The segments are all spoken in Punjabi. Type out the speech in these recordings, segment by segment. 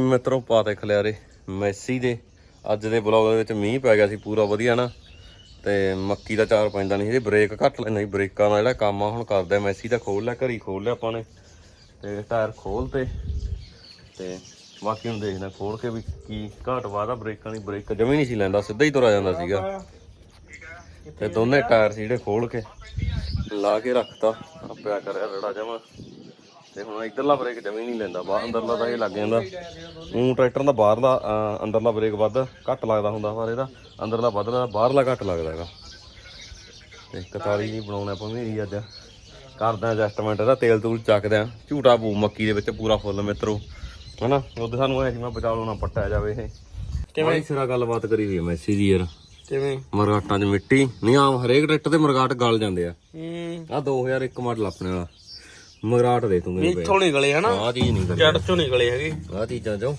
ਮਿੱਤਰੋ ਪਾਤੇ ਖਲਿਆਰੇ ਮੈਸੀ ਦੇ। ਅੱਜ ਦੇ ਬਲੌਗ ਦੇ ਵਿੱਚ ਮੀਂਹ ਪੈ ਗਿਆ ਸੀ, ਪੂਰਾ ਵਧੀਆ ਨਾ। ਤੇ ਮੱਕੀ ਦਾ ਚਾਰ ਪੈਂਦਾ ਨਹੀਂ ਸੀ ਬ੍ਰੇਕ ਘੱਟ ਲੈਣਾ ਬ੍ਰੇਕਾਂ ਦਾ ਜਿਹੜਾ ਕੰਮ ਆ, ਹੁਣ ਕਰਦੇ ਮੈਸੀ ਦਾ ਖੋਲ ਲਿਆ, ਘਰੀ ਖੋਲ ਲਿਆ ਆਪਾਂ ਨੇ। ਤੇ ਟਾਇਰ ਖੋਲ ਤੇ। ਤੇ ਬਾਕੀ ਹੁਣ ਦੇਖਦੇ ਖੋਲ ਕੇ ਵੀ ਕੀ ਘਾਟ ਵਾਦਾ ਬ੍ਰੇਕਾਂ ਦੀ। ਬ੍ਰੇਕ ਜਮੀ ਨਹੀਂ ਸੀ ਲੈਂਦਾ, ਸਿੱਧਾ ਹੀ ਤੁਰਿਆ ਜਾਂਦਾ ਸੀਗਾ। ਤੇ ਦੋਨੇ ਟਾਇਰ ਸੀ ਜਿਹੜੇ ਖੋਲ ਕੇ। ਲਾ ਕੇ ਰੱਖਤਾ ਆ ਪਿਆ ਕਰਿਆ ਰੜਾ ਜਮਾ। ਤੇ ਹੁਣ ਇਧਰਲਾ ਬ੍ਰੇਕ ਜਮੀ ਨਹੀਂ ਲੈਂਦਾ ਬਾਹਰ ਅੰਦਰਲਾ ਤਾਂ ਇਹ ਲੱਗ ਜਾਂਦਾ। ਉਹ ਟਰੈਕਟਰ ਦਾ ਬਾਹਰਲਾ ਅਹ, ਅੰਦਰਲਾ ਬ੍ਰੇਕ ਵੱਧ ਘੱਟ ਲੱਗਦਾ ਹੁੰਦਾ ਪਰ ਇਹਦਾ ਅੰਦਰਲਾ ਵੱਧ ਲੱਗਦਾ ਬਾਹਰਲਾ ਘੱਟ ਲੱਗਦਾ ਹੈਗਾ। ਤੇ 41 ਨਹੀਂ ਬਣਾਉਣਾ ਭਮੇਰੀ ਅੱਜ। ਕਰਦੇ ਆ ਐਡਜਸਟਮੈਂਟ ਇਹਦਾ ਤੇਲ ਤੂਲ ਚੱਕਦੇ ਆ। ਝੂਟਾ ਪੂ ਮੱਕੀ ਦੇ ਵਿੱਚ ਪੂਰਾ ਫੁੱਲ ਮਿੱਤਰੋ। ਹਨਾ ਉਹਦੇ ਸਾਨੂੰ ਐ ਜਿਵੇਂ ਬਚਾ ਲੋ ਨਾ ਪੱਟਿਆ ਜਾਵੇ ਇਹ। ਕਿਵੇਂ? ਸਿਰਾ ਗੱਲਬਾਤ ਕਰੀ ਹੋਈ ਹੈ ਮੈਸੀ ਦੀ ਯਾਰ। ਕਿਵੇਂ? ਮਰਗਾਟਾਂ 'ਚ ਮਿੱਟੀ। ਨਹੀਂ ਆਮ ਹਰੇਕ ਟਰੈਕਟਰ ਤੇ ਮਰਗਾਟ ਗਲ ਜਾਂਦੇ ਆ। ਹੂੰ। ਆ 2001 ਮਾਡਲ ਆਪਣੇ ਵਾਲਾ। ਮਗਰਾਟ ਦੇ ਤੂੰ ਮੇਰੇ ਇੱਥੋਂ ਨਿਕਲੇ ਹਨਾ। ਆ ਚੀਜ਼ ਨਹੀਂ ਕਰੀ ਜੜ ਚੋਂ ਨਿਕਲੇ ਹੈਗੇ। ਆ ਚੀਜ਼ਾਂ ਚੋਂ।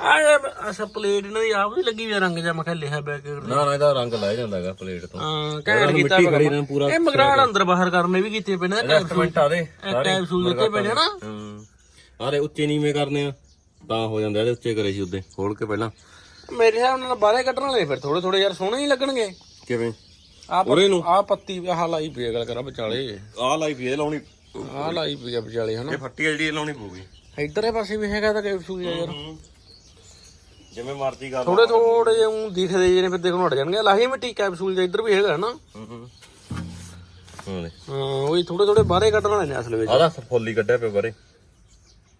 ਆ ਇਹ ਅਸਾ ਪਲੇਟ ਇਹਨਾਂ ਦੀ ਆਪ ਵੀ ਲੱਗੀ ਵੀ ਰੰਗ ਜਾਂ ਮੈਂ ਕਿਹਾ ਲਿਖਿਆ ਬੈਕ ਨਾ ਨਾ ਇਹਦਾ ਰੰਗ ਲੈ ਜਾਂਦਾ ਹੈਗਾ ਪਲੇਟ ਤੋਂ। ਹਾਂ ਕਹਿਣ ਕੀਤਾ ਮਿੱਟੀ ਖੜੀ ਨੇ ਪੂਰਾ ਇਹ ਮਗਰਾੜ ਅੰਦਰ ਬਾਹਰ ਕਰਨੇ ਵੀ ਕੀਤੇ ਪਏ ਨੇ ਐਡਜਸਟਮੈਂਟ ਆ ਦੇ ਕੈਪਸੂਲ ਦਿੱਤੇ ਪਏ ਨੇ ਨਾ ਹੂੰ। ਆਰੇ ਉੱਚੇ ਨੀਵੇਂ ਕਰਨੇ ਆ ਤਾਂ ਹੋ ਜਾਂਦਾ ਇਹਦੇ ਉੱਚੇ ਕਰੇ ਸੀ ਉਹਦੇ ਖੋਲ ਕੇ ਪਹਿਲਾਂ। ਮੇਰੇ ਹਿਸਾਬ ਨਾਲ ਬਾਹਰੇ ਕੱਢਣ ਵਾਲੇ ਫਿਰ ਥੋੜੇ ਥੋੜੇ ਯਾਰ ਸੋਹਣੇ ਹੀ ਲੱਗਣਗੇ। ਕਿਵੇਂ? ਆ ਆ ਪੱਤੀ ਆਹ ਲਾਈ ਪਈ ਆ ਗੱਲ ਕਰਾਂ ਵਿਚਾਲੇ। ਆਹ ਲਾਈ ਇਹ ਲਾਉਣੀ। ਆਹ ਲਾਈ ਪਈ ਆ ਵਿਚਾਲੇ ਹਨਾ? ਇਹ ਫੱਟੀ ਜਿਹੜੀ ਲਾਉਣੀ ਪਊਗੀ। ਇਧਰਲੇ ਪਾਸੇ ਵੀ ਹੈਗਾ ਤਾਂ ਕੈਪਸੂਲ ਯਾਰ। ਜਿਵੇਂ ਮਰਜ਼ੀ ਕਰ ਥੋੜੇ ਥੋੜੇ ਜਿਹੇ ਊਂ ਦਿਖਦੇ ਜਿਹੇ ਨੇ ਫਿਰ ਦੇਖਣ ਨੂੰ ਹਟ ਜਾਣਗੇ। ਲਾਹੀ ਮਿੱਟੀ ਕੈਪਸੂਲ ਜਿਹਾ ਇੱਧਰ ਵੀ ਹੈਗਾ ਨਾ ਹੂੰ ਉਹੀ ਥੋੜੇ ਥੋੜੇ ਬਾਹਰੇ ਕੱਢਣ ਵਾਲੇ ਨੇ ਅਸਲ ਵਿੱਚ। ਆਦਾ ਫੁੱਲੀ ਕੱਢਿਆ ਪਿਆ ਬਾਰੇ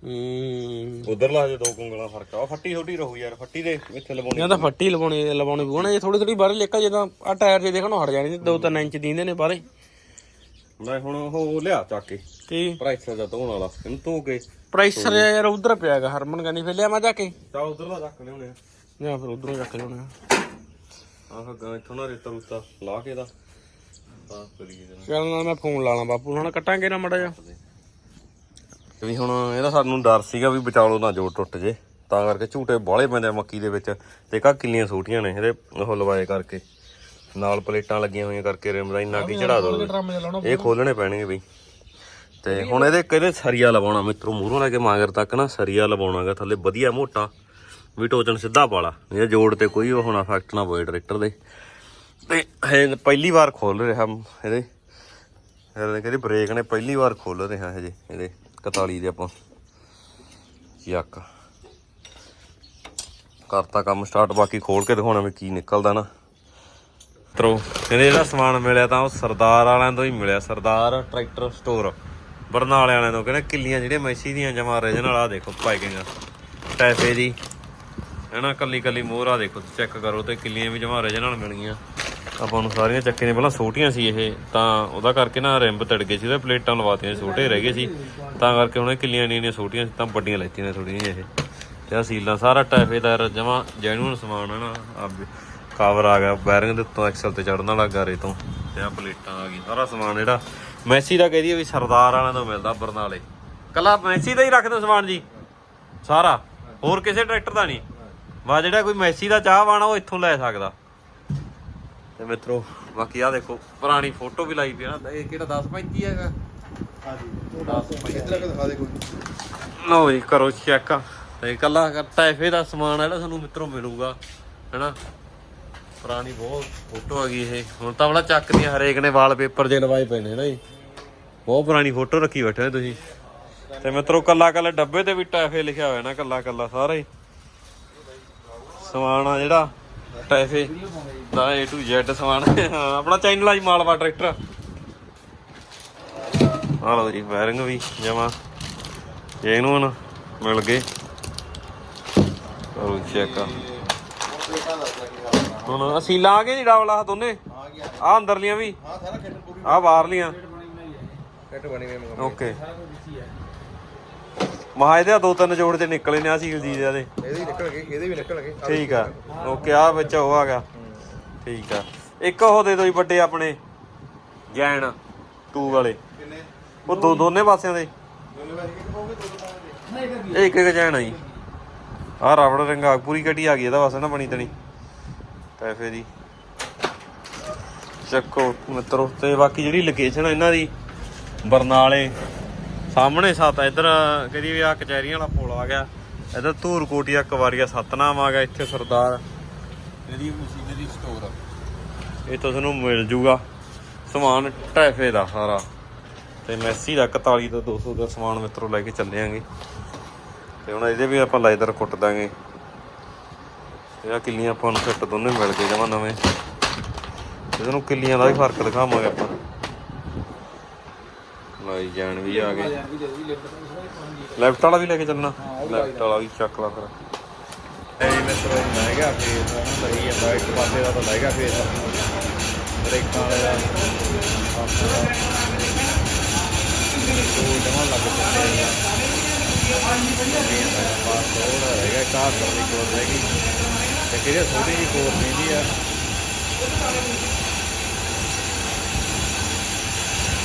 ਹੂੰ। ਉਧਰਲਾ ਹਜੇ ਦੋ ਕੁੰਗਲਾਂ ਫ਼ਰਕ ਆ। ਫੱਟੀ ਛੋਟੀ ਰਹੂ ਯਾਰ ਫੱਟੀ ਦੇ ਇੱਥੇ ਲਵਾਉਣੀ ਤਾਂ ਫੱਟੀ ਲਵਾਉਣੀ ਲਵਾਉਣੀ ਪਊ ਨਾ ਇਹ ਥੋੜੀ ਥੋੜੀ ਬਾਹਰੇ ਲੇਕਾ ਜਦੋਂ ਆ ਟਾਇਰ ਜੇ ਦੇਖਣ ਨੂੰ ਹਟ ਜਾਣੀ 2-3 ਇੰਚ ਦੀਂਦੇ ਨੇ ਬਾਹਰੇ। ਮੈਂ ਹੁਣ ਉਹ ਲਿਆ ਚੱਕ ਕੇ। ਕੀ? ਪ੍ਰਾਈਸਰ ਦਾ ਧੋਣ ਵਾਲਾ। ਇਹਨੂੰ ਧੋ ਕੇ ਪ੍ਰਾਈਸਰ ਯਾਰ ਉਧਰ ਪਿਆ ਹੈਗਾ ਹਰਮਨ ਕਹਿੰਦੀ ਫਿਰ ਲਿਆ ਮੈਂ ਜਾ ਕੇ। ਚਾ ਉਧਰਲਾ ਚੱਕ ਲਿਆਉਣੇ ਆ। ਜਾਂ ਫਿਰ ਉਧਰੋਂ ਚੱਕ ਲਿਆਉਣਾ ਆਹ ਗਾਂ ਇੱਥੋਂ ਨਾ ਰੇਤਾ ਰੂਤਾ ਲਾ ਕੇ ਦਾ। ਤਾਂ ਕਰੀਏ ਜਰਾ। ਚੱਲ ਮੈਂ ਫੋਨ ਲਾਣਾ ਬਾਪੂ ਹੁਣ ਕੱਟਾਂਗੇ ਨਾ ਮੜਾ ਜਾ ਤੇ ਵੀ ਹੁਣ ਇਹਦਾ ਸਾਨੂੰ ਡਰ ਸੀਗਾ ਵੀ ਬਚਾਲੋ ਨਾ ਜੋੜ ਟੁੱਟ ਜੇ। ਤਾਂ ਕਰਕੇ ਝੂਟੇ ਬਾਲੇ ਪੈਂਦੇ ਆ ਮੱਕੀ ਦੇ ਵਿੱਚ। ਤੇ ਕਾ ਕਿੱਲੀਆਂ ਛੋਟੀਆਂ ਨੇ ਇਹਦੇ ਉਹ ਲਵਾਏ ਕਰਕੇ। ਨਾਲ ਪਲੇਟਾਂ ਲੱਗੀਆਂ ਹੋਈਆਂ ਕਰਕੇ ਰਿਮ ਦਾ ਇੰਨਾ ਕੀ ਚੜਾ ਦੋ। ਇਹ ਖੋਲਣੇ ਪੈਣਗੇ ਬਈ। ਤੇ ਹੁਣ ਇਹਦੇ ਕਹਿੰਦੇ ਸਰੀਆ ਲਵਾਉਣਾ ਮਿੱਤਰੋਂ? ਮੂਹਰੋਂ ਲੈ ਕੇ ਮਾਗਰ ਤੱਕ ਨਾ ਸਰੀਆ ਲਵਾਉਣਾਗਾ ਥੱਲੇ ਵਧੀਆ ਮੋਟਾ। ਵੀ ਟੋਚਨ ਸਿੱਧਾ ਪਾਲਾ। ਇਹ ਜੋੜ ਤੇ ਕੋਈ ਉਹ ਹੋਣਾ ਇਫੈਕਟ ਨਾ ਪਵੇ ਟਰੈਕਟਰ ਦੇ। ਤੇ ਪਹਿਲੀ ਵਾਰ ਖੋਲ ਰਿਹਾ ਇਹਦੇ। ਇਹਦੇ ਕਹਿੰਦੇ ਬ੍ਰੇਕ ਨੇ ਪਹਿਲੀ ਵਾਰ ਖੋਲ ਰਿਹਾ ਹਜੇ ਇਹਦੇ 41 ਦੇ ਆਪਾਂ। ਯੱਕ। ਕਰਤਾ ਕੰਮ ਸਟਾਰਟ ਬਾਕੀ ਖੋਲ ਕੇ ਦਿਖਾਉਣਾ ਵੀ ਕੀ ਨਿਕਲਦਾ ਨਾ। ਤਰੋ ਕਹਿੰਦੇ ਜਿਹੜਾ ਸਮਾਨ ਮਿਲਿਆ ਤਾਂ ਉਹ ਸਰਦਾਰ ਵਾਲਿਆਂ ਤੋਂ ਹੀ ਮਿਲਿਆ। Sardar tractor store. ਬਰਨਾਲੇ ਵਾਲਿਆਂ ਤੋਂ। ਕਹਿੰਦੇ ਕਿੱਲੀਆਂ ਜਿਹੜੀਆਂ ਮੈਸੀ ਦੀਆਂ ਜਮਾ ਰੀਜਨਲ ਆ ਦੇਖੋ ਪਾਈਕਿੰਗ ਟੈਫੇ ਦੀ ਹੈਨਾ ਕੱਲੀ ਕੱਲੀ ਮੋਹਰ ਆ ਦੇਖੋ ਚੈੱਕ ਕਰੋ ਤੇ ਕਿੱਲੀਆਂ ਵੀ ਜਮਾ ਰੀਜਨਲ ਮਿਲ ਗਈਆਂ ਆਪਾਂ ਨੂੰ ਸਾਰੀਆਂ ਚੱਕੇ ਨੇ। ਪਹਿਲਾਂ ਛੋਟੀਆਂ ਸੀ ਇਹ, ਤਾਂ ਉਹਦਾ ਕਰਕੇ ਨਾ ਰਿੰਬ ਤੜ ਗਏ ਸੀ ਉਹਦੇ ਪਲੇਟਾਂ ਲਵਾਤੀਆਂ ਛੋਟੇ ਰਹਿ ਗਏ ਸੀ। ਤਾਂ ਕਰਕੇ ਉਹਨੇ ਕਿੱਲੀਆਂ ਨਹੀਂ ਨੇ ਛੋਟੀਆਂ ਸੀ, ਤਾਂ ਵੱਡੀਆਂ ਲੈਤੀਆਂ ਨੇ ਥੋੜੀਆਂ ਇਹ। ਤੇ ਆਹ ਸੀਲਾਂ, ਸਾਰਾ ਟੈਫੇ ਦਾ ਜਮਾ ਜੈਨੂਨ ਸਮਾਨ ਹੈ ਨਾ ਆ ਕਵਰ ਆ ਗਿਆ ਬੈਰਿੰਗ ਦੇ ਉੱਤੋਂ ਐਕਸਲ ਤੇ ਚੜਨ ਵਾਲਾ ਗਾਰੇ ਤੋਂ। ਤੇ ਆ ਪਲੇਟਾਂ ਆ ਗਈ ਸਾਰਾ ਸਮਾਨ ਜਿਹੜਾ ਮੈਸੀ ਦਾ ਕਹਦੀ ਵੀ ਸਰਦਾਰ ਵਾਲਿਆਂ ਤੋਂ ਮਿਲਦਾ ਬਰਨਾਲੇ। ਕੱਲਾ ਮੈਸੀ ਦਾ ਹੀ ਰੱਖਦੇ ਸਮਾਨ ਜੀ ਸਾਰਾ। ਹੋਰ ਕਿਸੇ ਟਰੈਕਟਰ ਦਾ ਨਹੀਂ। ਵਾ ਜਿਹੜਾ ਕੋਈ ਮੈਸੀ ਦਾ ਚਾਹ ਵਾਣਾ ਉਹ ਇੱਥੋਂ ਲੈ ਸਕਦਾ। ਤੇ ਮਿੱਤਰੋ ਬਾਕੀ ਆ ਦੇਖੋ ਪੁਰਾਣੀ ਫੋਟੋ ਵੀ ਲਾਈ ਪਈ ਨਾ ਇਹ ਕਿਹੜਾ 1035 ਹੈਗਾ? ਲਓ ਜੀ ਕਰੋ ਚੈੱਕ ਤੇ ਕੱਲਾ ਟੈਫੇ ਦਾ ਸਮਾਨ ਆ ਜਿਹੜਾ ਸਾਨੂੰ ਮਿੱਤਰੋ ਮਿਲੂਗਾ ਹੈਨਾ? ਪੁਰਾਣੀ ਬਹੁਤ ਫੋਟੋ ਆ ਗਈ ਇਹ। ਹੁਣ ਤਾਂ ਬੜਾ ਚੱਕਦੀਆਂ ਹਰੇਕ ਨੇ ਵਾਲਪੇਪਰ ਜੇ ਲਵਾਏ ਪਏ ਨੇ ਨਾ ਜੀ? ਬਹੁਤ ਪੁਰਾਣੀ ਫੋਟੋ ਰੱਖੀ ਬੈਠੇ ਨੇ ਤੁਸੀਂ। ਤੇ ਮਿੱਤਰੋ, ਕੱਲਾ ਕੱਲਾ ਡੱਬੇ ਤੇ ਵੀ ਟੈਫੇ ਲਿਖਿਆ ਹੋਇਆ ਨਾ, ਕੱਲਾ ਕੱਲਾ ਸਾਰਾ ਹੀ। ਸਮਾਨ ਆ ਜਿਹੜਾ ਟੈਫੇ ਦਾ A to Z ਸਮਾਨ। ਹਾਂ, ਆਪਣਾ ਚੈਨਲ ਆ ਜੀ, ਮਾਲਵਾ ਟਰੈਕਟਰ। ਆ ਲਓ ਜੀ ਵਾਇਰਿੰਗ ਵੀ ਜਮਾ। ਇਹਨੂੰ ਹੁਣ ਮਿਲ ਗਏ। ਕਰੋ ਚੈੱਕ ਹੁਣ ਅਸੀਂ ਲਾ ਕੇ ਨਹੀਂ ਡਾਵਲਾ ਆਹ ਦੋਨੇ। ਆ ਅੰਦਰਲੀਆਂ ਵੀ। ਆ ਬਾਹਰਲੀਆਂ ਓਕੇ। ਮਹਾ ਇਹਦੇ ਦੋ ਤਿੰਨ ਜੋੜ ਤੇ ਨਿਕਲੇ ਨੇ ਆ ਸੀਲ ਜੀ ਦੇ ਇਹਦੇ ਇਹਦੇ ਨਿਕਲ ਗਏ ਇਹਦੇ ਵੀ ਨਿਕਲ ਗਏ। ਠੀਕ ਆ। ਓਕੇ ਆ ਵਿੱਚ ਉਹ ਆ ਗਿਆ। ਠੀਕ ਆ। ਇੱਕ ਉਹ ਦੇ ਦੋ ਜੀ ਵੱਡੇ ਆਪਣੇ। ਜੈਨ 2 ਵਾਲੇ। ਕਿੰਨੇ? ਉਹ ਦੋ ਦੋਨੇ ਪਾਸਿਆਂ ਦੇ। ਦੋਨੇ ਵਾਰੀ ਕਿ ਪਾਉਂਗੇ ਦੋ ਦੋ। ਪਾਉਂਗੇ ਇਹ ਇੱਕ ਇੱਕ ਜੈਨ ਆ ਜੀ। ਆ ਰਬੜ ਰਿੰਗ ਆ ਪੂਰੀ ਕੱਟੀ ਆ ਗਈ ਇਹਦਾ ਬਸ ਨਾ ਬਣੀ ਤਣੀ। ਪੈਸੇ ਦੀ। ਚੱਕੋ ਮਿੱਤਰੋ ਤੇ ਬਾਕੀ ਜਿਹੜੀ ਲੋਕੇਸ਼ਨ ਇਹਨਾਂ ਦੀ ਬਰਨਾਲੇ। ਸਾਹਮਣੇ ਸਾਤ ਇਧਰ ਕਰੀ ਵੀ ਆ ਕਚਹਿਰੀਆਂ ਵਾਲਾ ਪੁਲ ਆ ਗਿਆ। ਇਹਦਾ ਧੂਰ ਕੋਟੀਆ ਕਵਾਰੀਆ ਸਤਨਾਮ ਆ ਗਿਆ ਇੱਥੇ ਸਰਦਾਰ। ਇਹਦੀ ਮਸ਼ੀਨਰੀ ਸਟੋਰ ਇੱਥੋਂ ਤੁਹਾਨੂੰ ਮਿਲ ਜੂਗਾ ਸਮਾਨ ਟੈਫੇ ਦਾ ਸਾਰਾ। ਤੇ ਮੈਸੀ ਦਾ 41 ਤੋਂ 200 ਦਾ ਸਮਾਨ ਮਿੱਤਰੋ ਲੈ ਕੇ ਚੱਲੇ ਆਂਗੇ। ਤੇ ਹੁਣ ਇਹਦੇ ਵੀ ਆਪਾਂ ਲੈਦਰ ਕੁੱਟ ਦਾਂਗੇ। ਇਹ ਆਹ ਕਿੱਲੀਆਂ ਆਪਾਂ ਨੂੰ ਫਿੱਟ ਦੋਨੇ ਮਿਲ ਗਏ ਜਮਾ ਨਵੇਂ। ਇਹਦੇ ਨੂੰ ਕਿੱਲੀਆਂ ਦਾ ਵੀ ਫ਼ਰਕ ਦਿਖਾਵਾਂਗੇ ਆਪਾਂ। ਲਾਈ ਜਾਣ ਵੀ ਆ ਗਏ। ਲੈਫਟ ਵਾਲਾ ਵੀ ਲੈ ਕੇ ਚੱਲਣਾ। ਲੈਫਟ ਵਾਲਾ ਵੀ ਚੱਕ ਲਾ ਫਿਰ। ਇਹ ਮਿੱਤਰੋ ਲੈ ਗਿਆ ਫੇਸ ਲਈ ਜਾਂਦਾ ਇੱਕ ਪਾਸੇ ਦਾ ਤਾਂ ਲੈ ਗਿਆ ਫੇਸ ਬ੍ਰੇਕਾਂ ਵਾਲੇ ਦਾ ਉਹ ਜਮਾ ਲੱਗ ਚੁੱਕੇ ਆ ਬਾਸ ਥੋੜਾ ਰਹਿ ਗਿਆ ਕਾਰ ਦੀ ਕੋਲ ਰਹਿ ਗਈ। ਤੇ ਕਿਹੜੀ ਥੋੜੀ ਜਿਹੀ ਕੋਰ ਨਹੀਂ ਆ।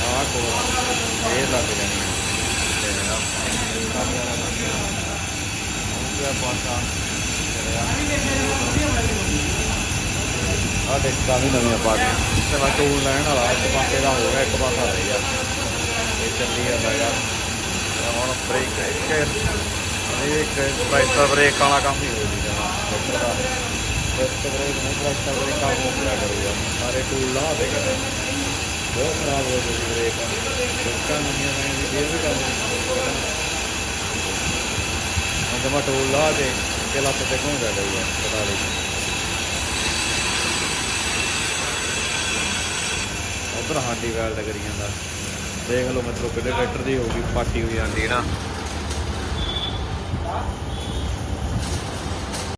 ਆਹ ਕੋਰ ਇਹ ਲੱਗ ਜਾਣੀ ਆ। ਤੇ ਨਾ ਉਹ ਪਾਸਾ ਆ ਡਿਸਕਾਂ ਵੀ ਨਵੀਆਂ ਪਾ ਕੇ ਤੇ ਮੈਂ ਟੂਲ ਲੈਣ ਵਾਲਾ, ਇੱਕ ਪਾਸੇ ਦਾ ਹੋ ਗਿਆ ਇੱਕ ਪਾਸਾ ਰਹਿ ਗਿਆ ਇਹ ਚੱਲੀ ਜਾਂਦਾ ਯਾਰ। ਹੁਣ ਬ੍ਰੇਕ ਹੈ। ਇਹ ਇੱਕ ਪ੍ਰਾਈਸਰ ਬ੍ਰੇਕ ਵਾਲਾ ਕੰਮ ਹੀ ਹੋ ਜੂਗਾ ਡਾਕਟਰ ਬ੍ਰੇਕ ਨਹੀਂ ਪ੍ਰਾਈਸਰ ਬ੍ਰੇਕ ਕੰਮ ਹੋ ਗਿਆ ਕਰੂਗਾ ਸਾਰੇ ਟੂਲ ਲਾ ਦੇ ਕੇ। ਬਹੁਤ ਖਰਾਬ ਹੋ ਗਈ ਬ੍ਰੇਕ ਡਿਸਕਾਂ ਨਵੀਆਂ ਨਵੀਆਂ ਵੀ ਫੇਰ ਵੀ ਕੰਮ ਹੁਣ ਜਮਾ ਟੂਲ ਲਾ ਦੇ ਤੇ ਲੱਤ ਤੇ ਘੁੰਮ ਘੁੰਮਦਾ ਜਾਊਗਾ ਪਤਾ ਲਈ। ਉਧਰ ਹਾਂਡੀ ਵੈਲ ਦਾ ਕਰੀ ਜਾਂਦਾ। ਦੇਖ ਲਓ ਮਤਲਬ ਕਿਹੜੇ ਟਰੈਕਟਰ ਦੀ ਹੋਊਗੀ ਪਾਟੀ ਹੋਈ ਜਾਂਦੀ ਨਾ। Bye.